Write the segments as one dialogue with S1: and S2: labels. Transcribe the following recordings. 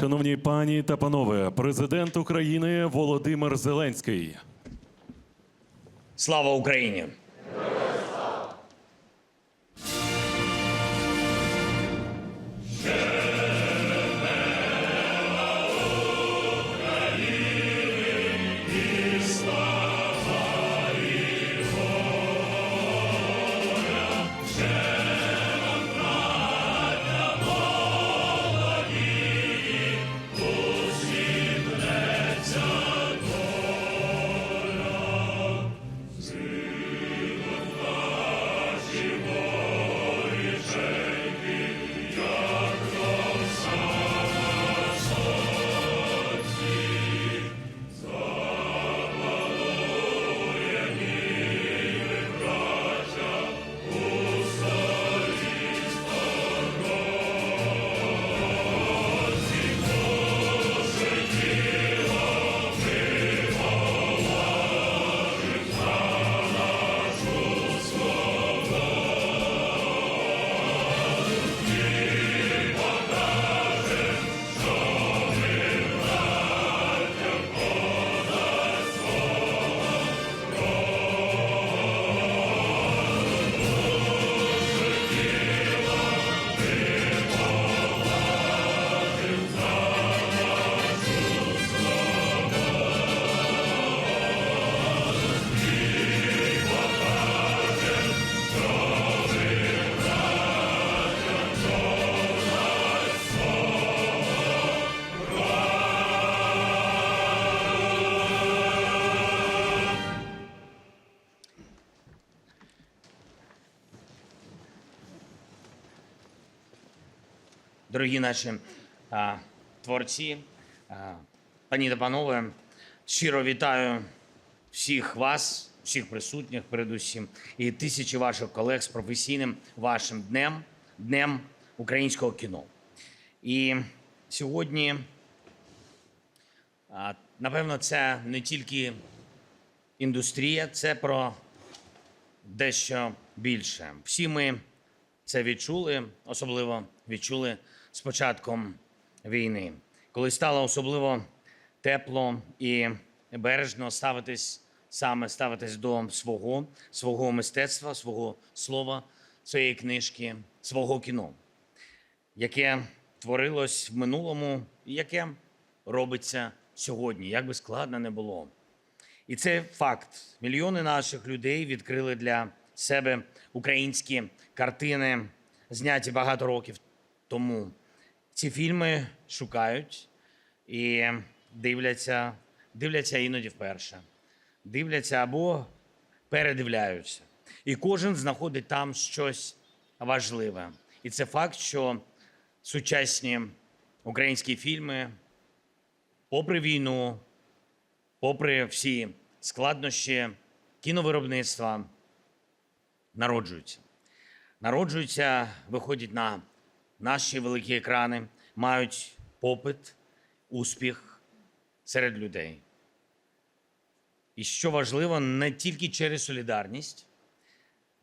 S1: Шановні пані та панове, президент України Володимир Зеленський.
S2: Слава Україні! Дорогі наші а, творці, а, пані та панове, щиро вітаю всіх вас, всіх присутніх, передусім, і тисячі ваших колег з професійним вашим днем, днем українського кіно. І сьогодні, а, напевно, це не тільки індустрія, це про дещо більше. Всі ми це відчули, особливо відчули з початком війни, коли стало особливо тепло і бережно ставитись саме ставитись до свого, свого мистецтва, свого слова, своєї книжки, свого кіно, яке творилось в минулому і яке робиться сьогодні, як би складно не було. І це факт. Мільйони наших людей відкрили для себе українські картини, зняті багато років тому. Ці фільми шукають і дивляться, дивляться іноді вперше, дивляться або передивляються. І кожен знаходить там щось важливе. І це факт, що сучасні українські фільми, попри війну, попри всі складнощі кіновиробництва, народжуються. Народжуються, виходять на наші великі екрани, мають попит, успіх серед людей. І що важливо, не тільки через солідарність,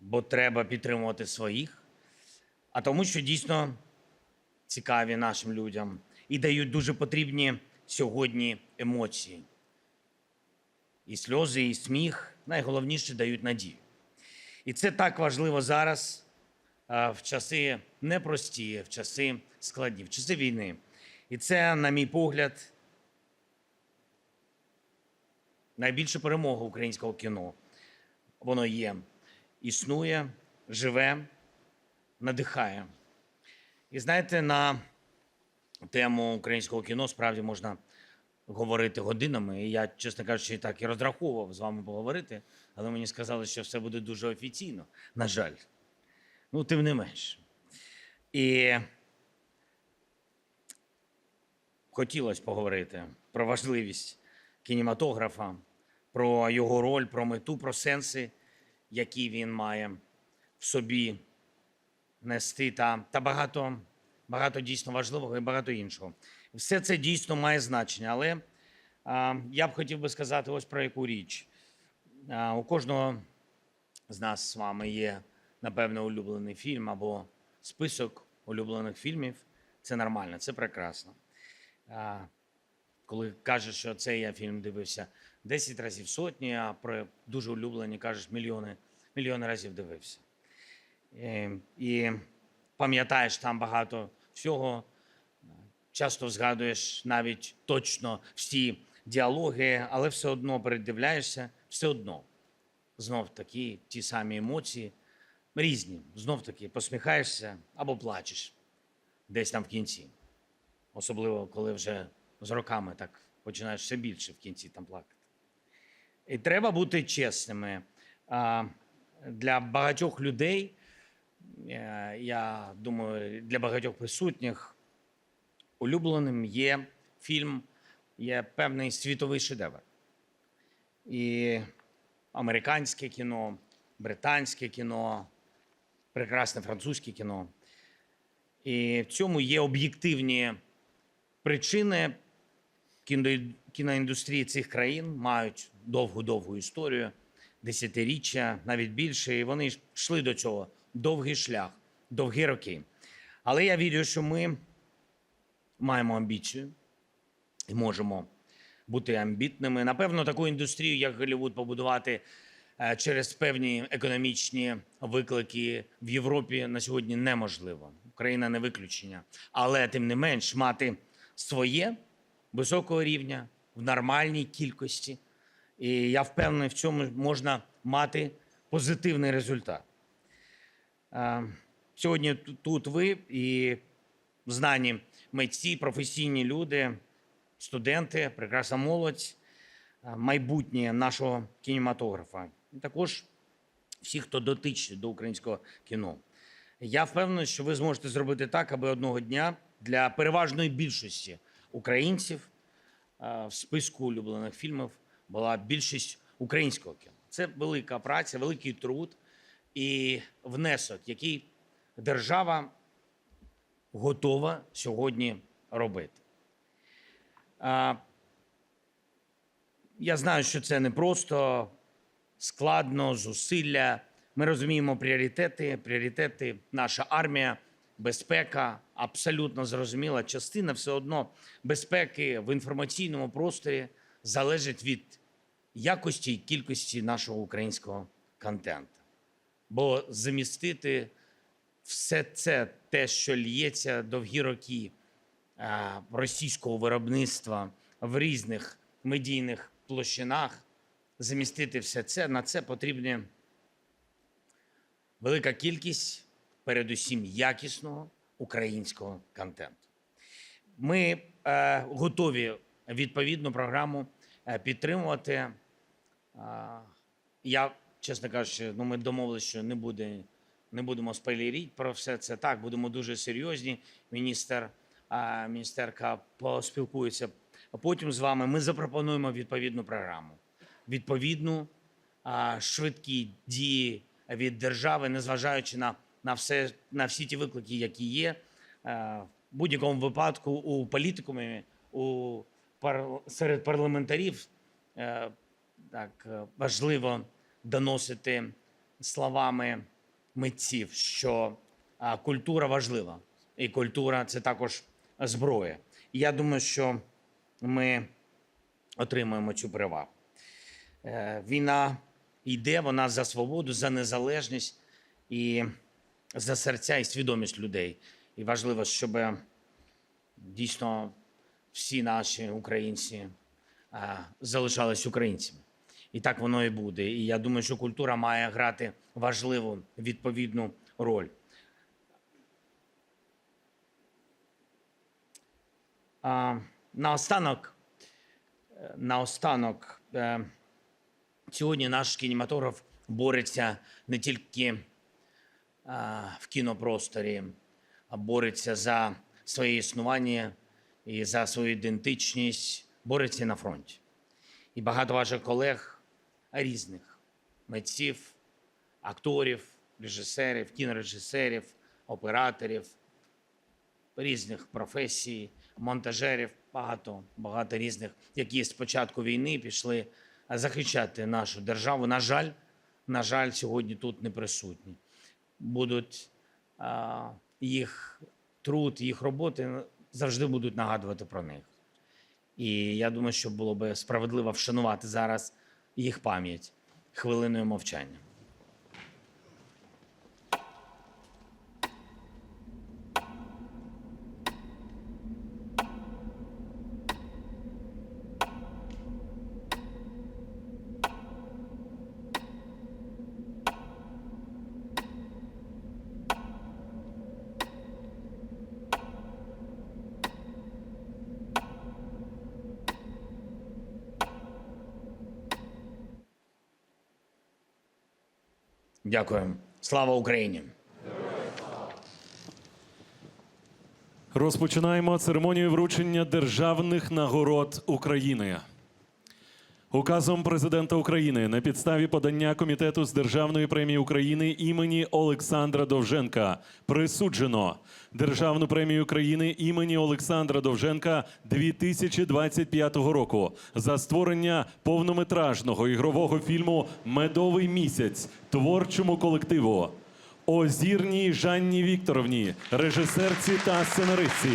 S2: бо треба підтримувати своїх, а тому, що дійсно цікаві нашим людям і дають дуже потрібні сьогодні емоції. І сльози, і сміх найголовніше дають надію. І це так важливо зараз, в часи непрості, в часи складні, в часи війни. І це, на мій погляд, найбільша перемога українського кіно. Воно є, існує, живе, надихає. І знаєте, на тему українського кіно справді можна говорити годинами. І я, чесно кажучи, так і розраховував з вами поговорити, але мені сказали, що все буде дуже офіційно. На жаль. Ну, тим не менш. І хотілося поговорити про важливість кінематографа, про його роль, про мету, про сенси, які він має в собі нести, та, та багато, багато дійсно важливого і багато іншого. Все це дійсно має значення, але а, я б хотів би сказати ось про яку річ. А, у кожного з нас з вами є, напевно, улюблений фільм або список улюблених фільмів. Це нормально, це прекрасно. А, коли кажеш, що цей я фільм дивився 10 разів сотні, а про дуже улюблені кажеш мільйони, мільйони разів дивився. І, і пам'ятаєш там багато всього, часто згадуєш навіть точно всі діалоги, але все одно передивляєшся, все одно. Знов такі ті самі емоції, різні. Знов таки посміхаєшся або плачеш десь там в кінці. Особливо, коли вже з роками так починаєш все більше в кінці там плакати. І треба бути чесними. Для багатьох людей, е, я думаю, для багатьох присутніх улюбленим є фільм, є певний світовий шедевр. І американське кіно, британське кіно, прекрасне французьке кіно. І в цьому є об'єктивні причини. Кіноіндустрії цих країн мають довгу-довгу історію, десятиріччя, навіть більше, і вони йшли до цього довгий шлях, довгі роки. Але я вірю, що ми маємо амбіцію і можемо бути амбітними. Напевно, таку індустрію, як Голлівуд, побудувати через певні економічні виклики в Європі на сьогодні неможливо. Україна не виключення. Але тим не менш мати своє високого рівня в нормальній кількості. І я впевнений, в цьому можна мати позитивний результат. Е, Сьогодні тут ви і знані митці, професійні люди, студенти, прекрасна молодь, е, майбутнє нашого кінематографа. Також всі, хто дотичний до українського кіно. Я впевнений, що ви зможете зробити так, аби одного дня для переважної більшості українців е, в списку улюблених фільмів була більшість українського кіно. Це велика праця, великий труд і внесок, який держава готова сьогодні робити. Я знаю, що це не просто складно, зусилля. Ми розуміємо пріоритети. Пріоритети наша армія, безпека абсолютно зрозуміла. Частина все одно безпеки в інформаційному просторі залежить від якості і кількості нашого українського контенту. Бо замістити все це, те, що лється довгі роки російського виробництва в різних медійних площинах, замістити все це, на це потрібна велика кількість, передусім якісного українського контенту. Ми е, готові відповідну програму е, підтримувати. А, Я, чесно кажучи, ну ми домовилися, що не буде, не будемо спойлерити про все це. Так, будемо дуже серйозні. Міністр, а, міністерка поспілкується потім з вами. Ми запропонуємо відповідну програму, відповідну швидкі дії від держави, незважаючи на, на все на всі ті виклики, які є. Е, В будь-якому випадку у політикумі, у пар, серед парламентарів е, так е, важливо доносити словами митців, що культура важлива, і культура це також зброя. Я думаю, що ми отримаємо цю перевагу. Е, Війна йде, вона за свободу, за незалежність і за серця і свідомість людей. І важливо, щоб дійсно всі наші українці залишались українцями. І так воно і буде. І я думаю, що культура має грати важливу відповідну роль. А, наостанок, е, наостанок, е, сьогодні наш кінематограф бореться не тільки а, в кінопросторі, а бореться за своє існування і за свою ідентичність, бореться на фронті. І багато ваших колег різних митців, акторів, режисерів, кінорежисерів, операторів, різних професій, монтажерів, багато, багато різних, які з початку війни пішли захищати нашу державу. На жаль, на жаль, сьогодні тут не присутні. Будуть їх труд, їх роботи завжди будуть нагадувати про них. І я думаю, що було би справедливо вшанувати зараз їх пам'ять хвилиною мовчання. Дякую. Слава Україні!
S1: Розпочинаємо церемонію вручення державних нагород України. Указом президента України на підставі подання комітету з державної премії України імені Олександра Довженка присуджено державну премію України імені Олександра Довженка 2025 року за створення повнометражного ігрового фільму Медовий місяць творчому колективу Озірній Жанні Вікторовні, режисерці та сценаристці.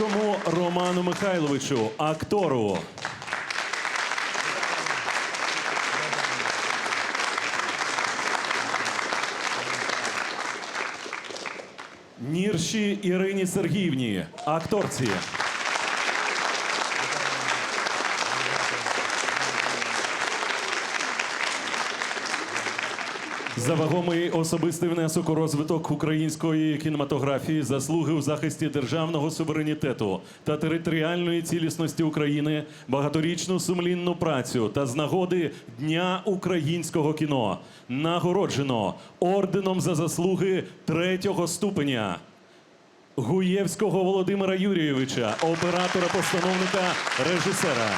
S1: Луцькому Роману Михайловичу, актору. Нірші Ірині Сергіївні, акторці. За вагомий особистий внесок у розвиток української кінематографії, заслуги у захисті державного суверенітету та територіальної цілісності України, багаторічну сумлінну працю та з нагоди Дня українського кіно нагороджено орденом за заслуги третього ступеня. Гуєвського Володимира Юрійовича, оператора-постановника, режисера.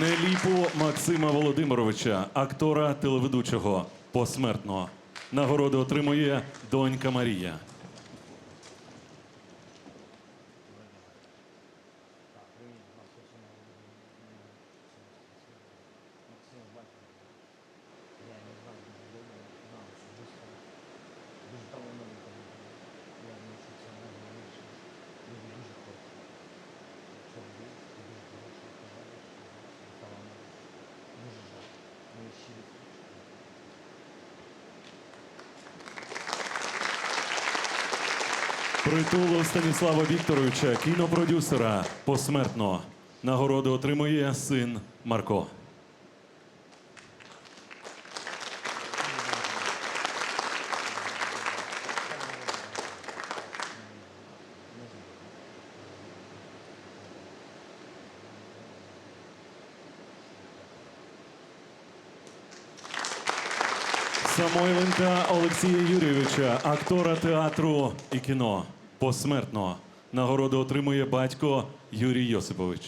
S1: Неліпу Максима Володимировича, актора телеведучого посмертно. Нагороду отримує донька Марія. Притулу Станіслава Вікторовича, кінопродюсера, посмертно. Нагороду отримує син Марко. Самойленка Олексія Юрійовича, актора театру і кіно. Посмертно. Нагороду отримує батько Юрій Йосипович.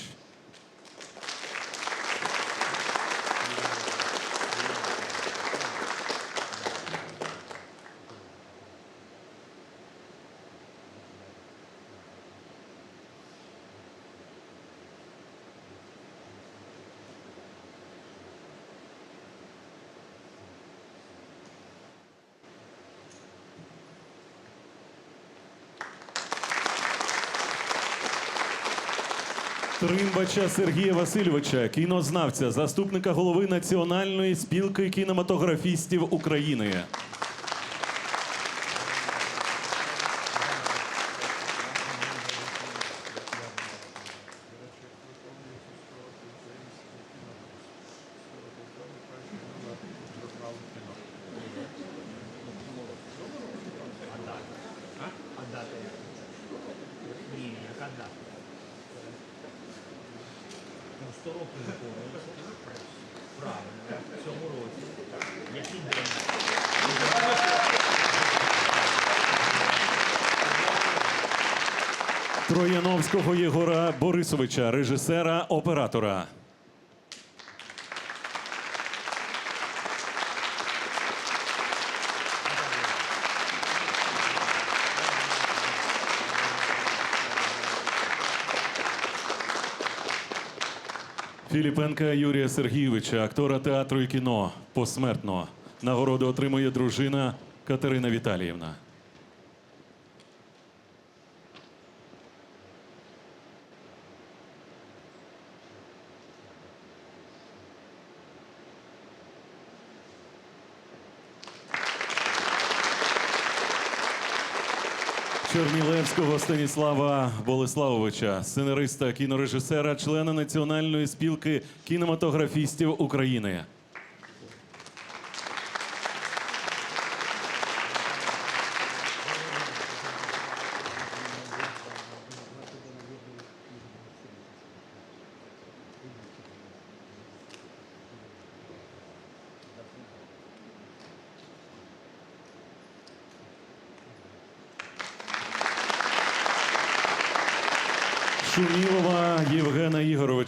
S1: Тримбача Сергія Васильовича, кінознавця, заступника голови Національної спілки кінематографістів України. Трояновського Єгора Борисовича, режисера, оператора. Філіпенка Юрія Сергійовича, актора театру і кіно посмертно. Нагороду отримує дружина Катерина Віталіївна. Чернілевського Станіслава Болеславовича, сценариста, кінорежисера, члена Національної спілки кінематографістів України.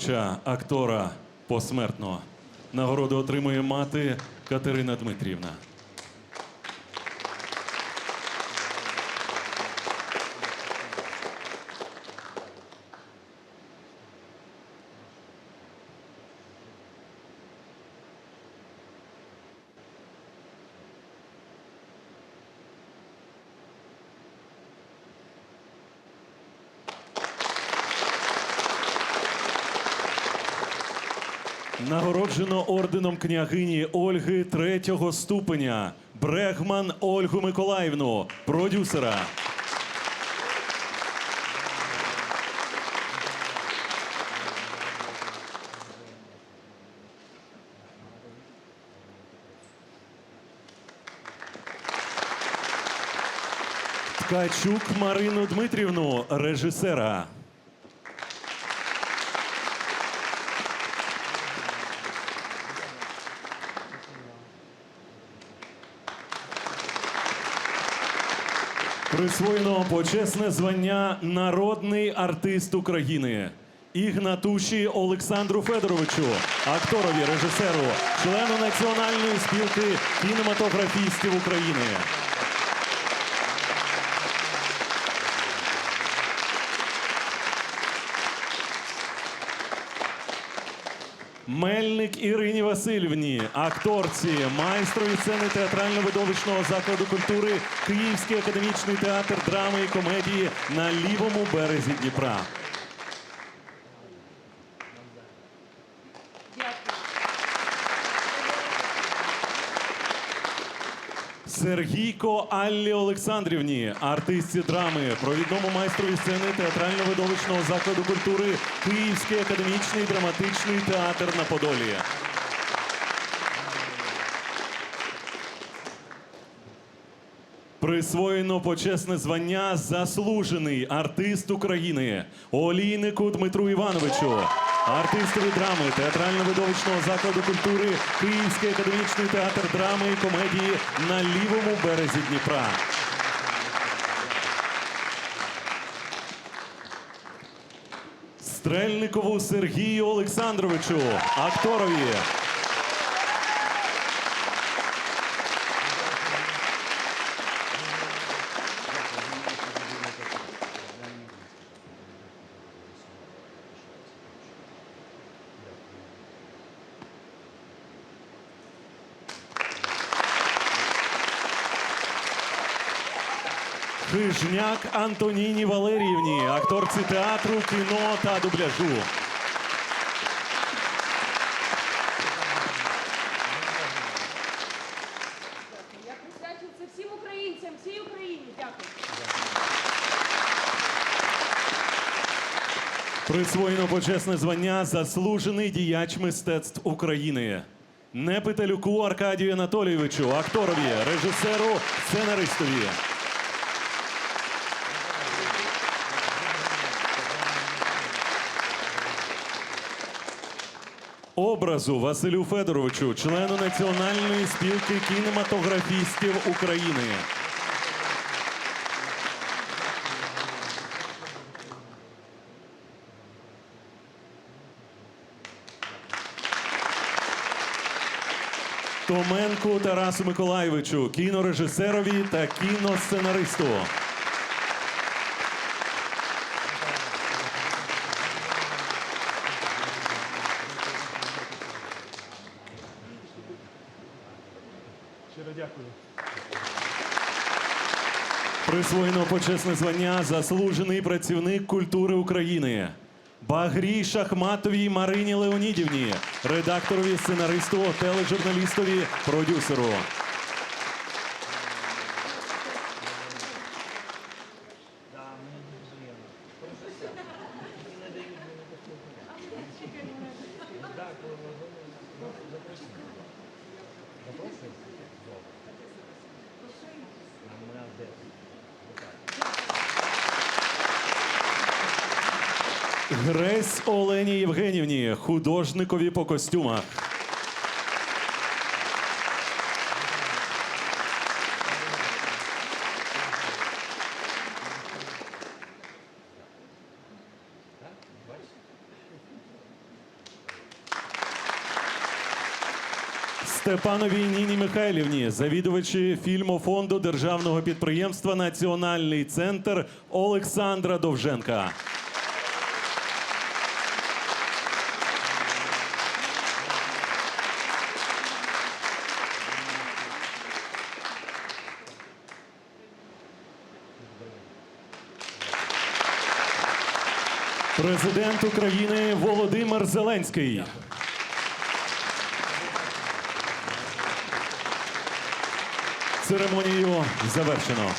S1: Євгена актора посмертно. Нагороду отримує мати Катерина Дмитрівна. Нагороджено орденом княгині Ольги третього ступеня Брегман Ольгу Миколаївну, продюсера. Ткачук Марину Дмитрівну, режисера. Присвоєно почесне звання Народний артист України. Ігнатуші Олександру Федоровичу, акторові, режисеру, члену Національної спілки кінематографістів України. Мельник Ірині Васильівні, акторці, майстрові сцени театрально-видовищного закладу культури Київський академічний театр драми і комедії на лівому березі Дніпра. Сергійко Аллі Олександрівні, артистці драми, провідному майстрові сцени театрально-видовищного закладу культури Київський академічний драматичний театр на Подолі. Присвоєно почесне звання Заслужений артист України Олійнику Дмитру Івановичу, артистові драми театрально-видовищного закладу культури Київський академічний театр драми і комедії на лівому березі Дніпра. Стрельникову Сергію Олександровичу, акторові. Хижняк Антоніні Валеріївні, акторці театру, кіно та дубляжу.
S3: Я присвячую це всім українцям, всій Україні. Дякую.
S1: Присвоєно почесне звання Заслужений діяч мистецтв України. Непиталюку Аркадію Анатолійовичу, акторові, режисеру, сценаристові. Образу Василю Федоровичу, члену Національної спілки кінематографістів України. Томенку Тарасу Миколайовичу, кінорежисерові та кіносценаристу.
S4: Щиро дякую.
S1: Присвоєно почесне звання заслужений працівник культури України. Багрій Шахматовій Марині Леонідівні, редакторові, сценаристу, тележурналістові, продюсеру. Художникові по костюмах. Степановій Ніні Михайлівні, завідувачі фільмофонду державного підприємства Національний центр Олександра Довженка. Президент України Володимир Зеленський. Церемонію завершено.